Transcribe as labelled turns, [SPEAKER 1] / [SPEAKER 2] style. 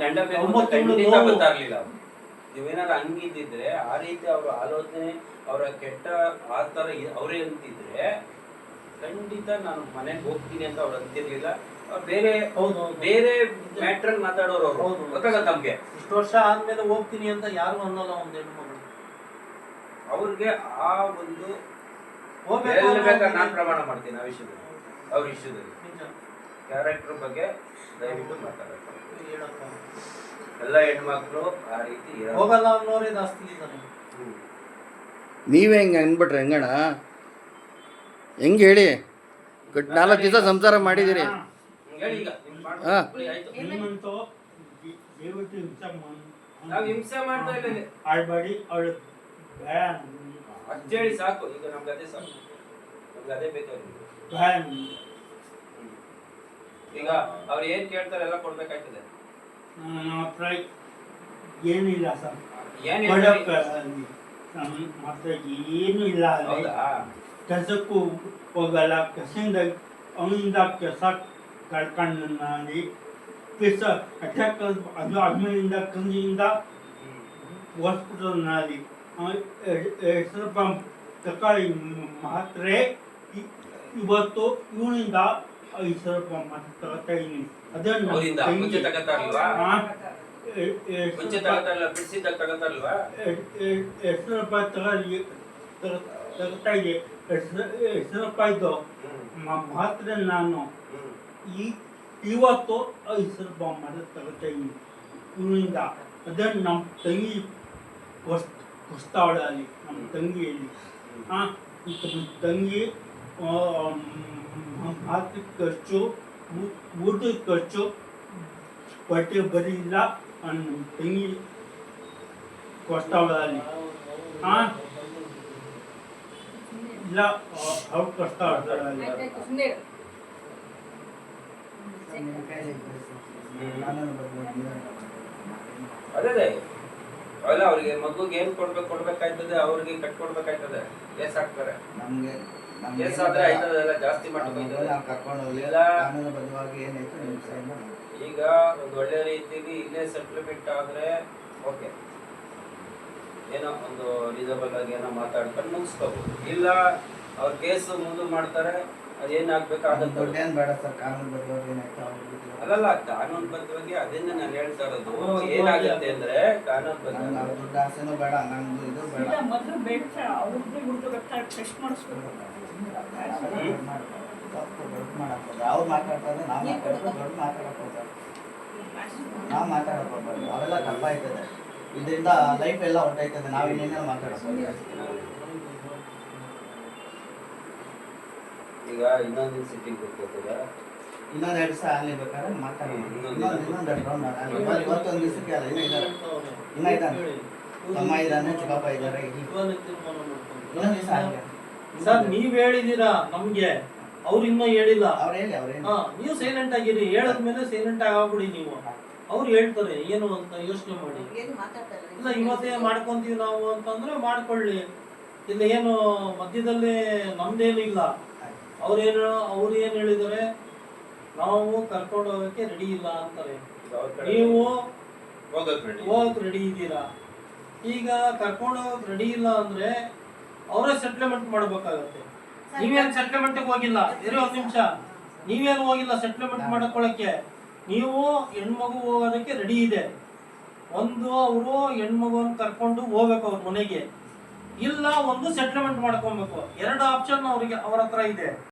[SPEAKER 1] ಗಂಡ ಖಂಡಿತ ಗೊತ್ತಾಗ್ಲಿಲ್ಲ ನೀವೇನಾದ್ರು ಹಂಗಿದ್ದಿದ್ರೆ ಆ ರೀತಿ ಅವ್ರ ಆಲೋಚನೆ ಅವರ ಕೆಟ್ಟ ಆ ತರ ಅವರೇ ಅಂತಿದ್ರೆ ಖಂಡಿತ ನಾನು ಮನೆಗೆ ಹೋಗ್ತೀನಿ ಅಂತ ಅವ್ರು ಅಂತಿರ್ಲಿಲ್ಲ. ಬೇರೆ
[SPEAKER 2] ಹೌದು.
[SPEAKER 1] ಬೇರೆ ಮ್ಯಾಟ್ರಲ್ ಮಾತಾಡೋರು ಅವರು.
[SPEAKER 2] ಹೌದು.
[SPEAKER 1] ಗೊತ್ತಾಗತ್ತ ನಮ್ಗೆ
[SPEAKER 2] ಇಷ್ಟು ವರ್ಷ ಆದ್ಮೇಲೆ ಹೋಗ್ತೀನಿ ಅಂತ ಯಾರು ಅನ್ನೋಲ್ಲ ಒಂದ್ ಹೆಣ್ಮಗಳು
[SPEAKER 1] ಅವ್ರಿಗೆ ಆ ಒಂದು
[SPEAKER 2] ಹೋಗ್ಬೇಕು
[SPEAKER 1] ನಾನ್ ಪ್ರಮಾಣ ಮಾಡ್ತೀನಿ ಆ ವಿಷಯದಲ್ಲಿ ಅವ್ರ ವಿಷಯದಲ್ಲಿ. ಕ್ಯಾರೆಕ್ಟರ್ ಬಗ್ಗೆ ದಯವಿಟ್ಟು ಮಾತಾಡಬೇಕು. ಎಲ್ಲ ಹೆಣ್ಮಕ್ಳು ಆ ರೀತಿ.
[SPEAKER 2] ಹೋಗಲ್ಲ ಅನ್ನೋರೇ ಜಾಸ್ತಿ ಇದ್ದಾರೆ
[SPEAKER 1] ಹ್ಮ್.
[SPEAKER 3] ನೀವೇ ಹಿಂಗೆ ಅಂದ್ಬಿಟ್ರೆ ಹೆಂಗಣ ಹೆಂಗೆ ಹೇಳಿ ಕಟ್ ನಾಲ್ಕು ದಿವಸ ಸಂಸಾರ ಮಾಡಿದ್ದೀರಿ
[SPEAKER 1] ಹೇಳಿ ಈಗ ನಿಮ್ ಮಾಡ್ಕೊ.
[SPEAKER 3] ಹಾ.
[SPEAKER 1] ಬಿಡಿ, ಆಯ್ತು
[SPEAKER 4] ನಿಮ್ಮಂತೂ ಹಿಂಸೆ
[SPEAKER 1] ನಾವ್ ಹಿಂಸೆ ಮಾಡ್ತಾ ಇಲ್ಲ ಇಲ್ಲಿ.
[SPEAKER 4] ಆಡ್ಬೇಡಿ ಅವಳು ಬೇಡ
[SPEAKER 1] ಅಷ್ಟ್ ಹೇಳಿ ಸಾಕು ಈಗ ನಮ್ಗೆ ಅದೇ ಸಾಕು ನಮ್ಗೆ ಅದೇ ಬೇಕಾಗಿರೋದು
[SPEAKER 4] ಬೇಡ
[SPEAKER 1] ಹ್ಮ್. ಈಗ ಅವ್ರು ಏನ್ ಕೇಳ್ತಾರೆ ಎಲ್ಲ ಕೊಡ್ಬೇಕಾಗ್ತದೆ
[SPEAKER 4] ನನ್ನ ಹತ್ರ ಏನಿಲ್ಲ ಸರ್.
[SPEAKER 1] ಏನ್
[SPEAKER 4] ಕೊಡಕ್ಕೆ
[SPEAKER 1] ಹೇಳ್ತಾರೆ?
[SPEAKER 4] ನಮ್ಮ ಹತ್ರ ಏನು ಇಲ್ಲ ಅಲ್ಲಿ.
[SPEAKER 1] ಹೌದಾ?
[SPEAKER 4] ಕೆಲಸಕ್ಕೂ ಹೋಗಲ್ಲ. ಕೆಲಸದಿಂದ ಅವನಿಂದ ಕೆಲಸ ಕಳ್ಕೊಂಡು ನಾನು ಕೆಲಸ ಅಟ್ಯಾಕ್ ಅದು ಆದ್ಮೇಲಿಂದ ಕಂದಿಯಿಂದ
[SPEAKER 1] ಹ್ಮ್.
[SPEAKER 4] ಹಾಸ್ಪಿಟಲ್ನಲ್ಲಿ ಸ್ವಲ್ಪ ತಕಾಳಿ ಮಾತ್ರೆ ಇ- ಇವತ್ತು ಇವನಿಂದ ಐದು ಸ್ವಲ್ಪ ಮಾತ್ರೆ ತಗೋತಾ ಇದೀನಿ ಅದನ್ನು
[SPEAKER 1] ಅವ್ರಿಂದ ಮುಂಚೆ ಮುಂಚೆ ಬಿಡಿಸಿದ್ದಾಗ
[SPEAKER 4] ಎಷ್ಟು ರೂಪಾಯಿ ತಗೊಳ್ಳಿ ತಗೋತಾ ಇದೆ ಎಷ್ಟು ರೂಪಾಯಿದು
[SPEAKER 1] ಹ್ಮ್.
[SPEAKER 4] ನಾನು ಈ ಇವತ್ತು ಐದು ರೂಪಾಯಿ ಮಾತ್ರೆ ತಗೋತಾ ಇದೀನಿ ಇವನಿಂದ ಅದನ್ನು ನಮ್ಮ ತಂಗಿ ಅಲ್ಲಿ ನಮ್ಮ ತಂಗಿಯಲ್ಲಿ. ಹಾ ತಂಗಿ ಮಾತ್ರೆ ಖರ್ಚು ಊಟದ ಖರ್ಚು ಬಟ್ಟೆ ಬರೀಲ್ಲ ಅನ್ನ ತಂಗಿ ಕೊಸ್ತಾವಳಲ್ಲಿ ಆ? ಇಲ್ಲ ಅವ್ರು ಕೊಸ್ತಾವಳಲ್ಲಿ
[SPEAKER 1] ಅದೇ ಅದೇ ಅವೆಲ್ಲ ಅವ್ರಿಗೆ ಮಗುಗೆ ಏನ್ ಕೊಡ್ಬೇಕು ಕೊಡ್ಬೇಕಾಯ್ತದೆ ಅವ್ರಿಗೆ ಕಟ್ಕೊಡ್ಬೇಕಾಯ್ತದೆ. ಎಸ್ ಹಾಕ್ತಾರೆ
[SPEAKER 5] ನಮ್ಗೆ
[SPEAKER 1] ಕೇಸ್ ಆದ್ರೆ ಜಾಸ್ತಿ
[SPEAKER 5] ಕಾನೂನುಬದ್ಧವಾಗಿ ಏನಾಯ್ತು
[SPEAKER 1] ಈಗ ಒಂದು ಒಳ್ಳೆ ರೀತಿಲಿ ಇಲ್ಲೇ ಸೆಟ್ಲ್ಮೆಂಟ್ ಆದ್ರೆ ಓಕೆ ಏನೋ ಒಂದು ರೀಸನಬಲ್ ಆಗಿ ಏನೋ ಮಾತಾಡ್ಕೊಂಡು ಮುಗಿಸ್ಕೋಬಹುದು ಇಲ್ಲ ಅವ್ರ ಕೇಸ್ ಮುಂದೆ ಮಾಡ್ತಾರೆ ಅದೇನಾಗ್ಬೇಕು
[SPEAKER 5] ದುಡ್ಡು
[SPEAKER 1] ಆದಂತ
[SPEAKER 5] ಏನ್ ಬೇಡ ಸರ್ ಕಾನೂನುಬದ್ಧವಾಗಿ ಏನಾಯ್ತು ಅವ್ರಿಗೆ
[SPEAKER 1] ಅಲ್ಲಲ್ಲ ಕಾನೂನು ಬದ್ಧವಾಗಿ ಅದನ್ನ ನಾನು ಹೇಳ್ತಾ ಇರೋದು. ಏನಾಗುತ್ತೆ ಅಂದ್ರೆ ಕಾನೂನು ಬದ್ಧ
[SPEAKER 5] ದುಡ್ಡು ಆಸೆನೂ ಬೇಡ ನಂದು ಇದು ಬೇಡ.
[SPEAKER 6] ಇಲ್ಲ ಮೊದಲು ಬೇಡ ಅವ್ರದ್ದು ಹುಡುಗ ಟೆಸ್ಟ್ ಮಾಡಿಸ್ಬೇಕು.
[SPEAKER 5] ತಪ್ಪು ದೊಡ್ಡ ಮಾಡಕ್ ಹೋಗ್ಬೇಡ. ಅವ್ರು ಮಾತಾಡ್ತಾರೆ ನಾವು ದೊಡ್ಡ ನಾವು ಹೋಗ್ಬಾರ್ದು ಅವೆಲ್ಲ ಇದರಿಂದ ಲೈಫ್ ಎಲ್ಲ ಹೊರಟೈತದೆ ನಾವು ಇನ್ನೇನೋ
[SPEAKER 1] ಈಗ ಇನ್ನೊಂದು ಸಿಟ್ಟಿಂಗ್ ಕೊಟ್ಟಿರ್ತದೆ
[SPEAKER 5] ಇನ್ನೊಂದು ಎರಡು ಸಹ ಅಲ್ಲಿ ಬೇಕಾದ್ರೆ ಮಾತಾಡೋಣ
[SPEAKER 1] ಇನ್ನೊಂದು
[SPEAKER 5] ಇನ್ನೊಂದು ಇನ್ನೊಂದು ಎರಡು round ಇವಾಗ ಇವತ್ತೊಂದು ದಿವಸಕ್ಕೆ ಅಲ್ಲ ಇನ್ನೂ ಇದ್ದಾರೆ. ಇನ್ನ ಇದ್ದಾನೆ.
[SPEAKER 2] ಹೇಳಿ.
[SPEAKER 5] ತಮ್ಮ ಇದ್ದಾನೆ ಚಿಕ್ಕಪ್ಪ ಇದ್ದಾರೆ. ಇನ್ನೊಂದು ದಿವಸ
[SPEAKER 2] ಸರ್ ನೀವ್ ಹೇಳಿದೀರಾ ನಮ್ಗೆ? ಅವ್ರು ಇನ್ನೂ ಹೇಳಿಲ್ಲ.
[SPEAKER 5] ಅವ್ರು ಹೇಳಿ ಅವ್ರೇನು
[SPEAKER 2] ಹಾ ನೀವು ಸೈಲೆಂಟ್ ಆಗಿರಿ. ಹೇಳದ್ಮೇಲೆ ಸೈಲೆಂಟ್ ಆಗ್ಬಿಡಿ ನೀವು. ಅವ್ರು ಹೇಳ್ತಾರೆ ಏನು ಅಂತ ಯೋಚನೆ ಮಾಡಿ. ಇಲ್ಲ ಇವತ್ತೇ ಮಾಡ್ಕೊಂತೀವಿ ನಾವು ಅಂತಂದ್ರೆ ಮಾಡ್ಕೊಳ್ಳಿ. ಇಲ್ಲ ಏನು ಮಧ್ಯದಲ್ಲಿ ನಮ್ದೇನು ಇಲ್ಲ. ಅವ್ರೇನು ಅವ್ರು ಏನ್ ಹೇಳಿದಾರೆ ನಾವು ಕರ್ಕೊಂಡು ಹೋಗಕ್ಕೆ ರೆಡಿ ಇಲ್ಲ ಅಂತಾರೆ. ನೀವು
[SPEAKER 1] ಹೋಗಕ್
[SPEAKER 2] ರೆಡಿ ಇದ್ದೀರಾ? ಈಗ ಕರ್ಕೊಂಡು ಹೋಗಕ್ ರೆಡಿ ಇಲ್ಲ ಅಂದ್ರೆ ಅವರೇ ಸೆಟ್ಲ್ಮೆಂಟ್ ಮಾಡ್ಬೇಕಾಗತ್ತೆ. ನೀವೇನ್ ಸೆಟ್ಲ್ಮೆಂಟ್ ಹೋಗಿಲ್ಲ? ಎರಡು ಒಂದ್ ನಿಮಿಷ. ನೀವೇನು ಹೋಗಿಲ್ಲ ಸೆಟ್ಲ್ಮೆಂಟ್ ಮಾಡ್ಕೊಳಕ್ಕೆ? ನೀವು ಹೆಣ್ಮಗು ಹೋಗೋದಕ್ಕೆ ರೆಡಿ ಇದೆ. ಒಂದು ಅವರು ಹೆಣ್ಮಗುವನ್ನ ಕರ್ಕೊಂಡು ಹೋಗ್ಬೇಕು ಅವ್ರ ಮನೆಗೆ. ಇಲ್ಲ ಒಂದು ಸೆಟ್ಲ್ಮೆಂಟ್ ಮಾಡ್ಕೊಬೇಕು. ಎರಡು ಆಪ್ಷನ್ ಅವ್ರಿಗೆ ಅವ್ರ ಹತ್ರ ಇದೆ.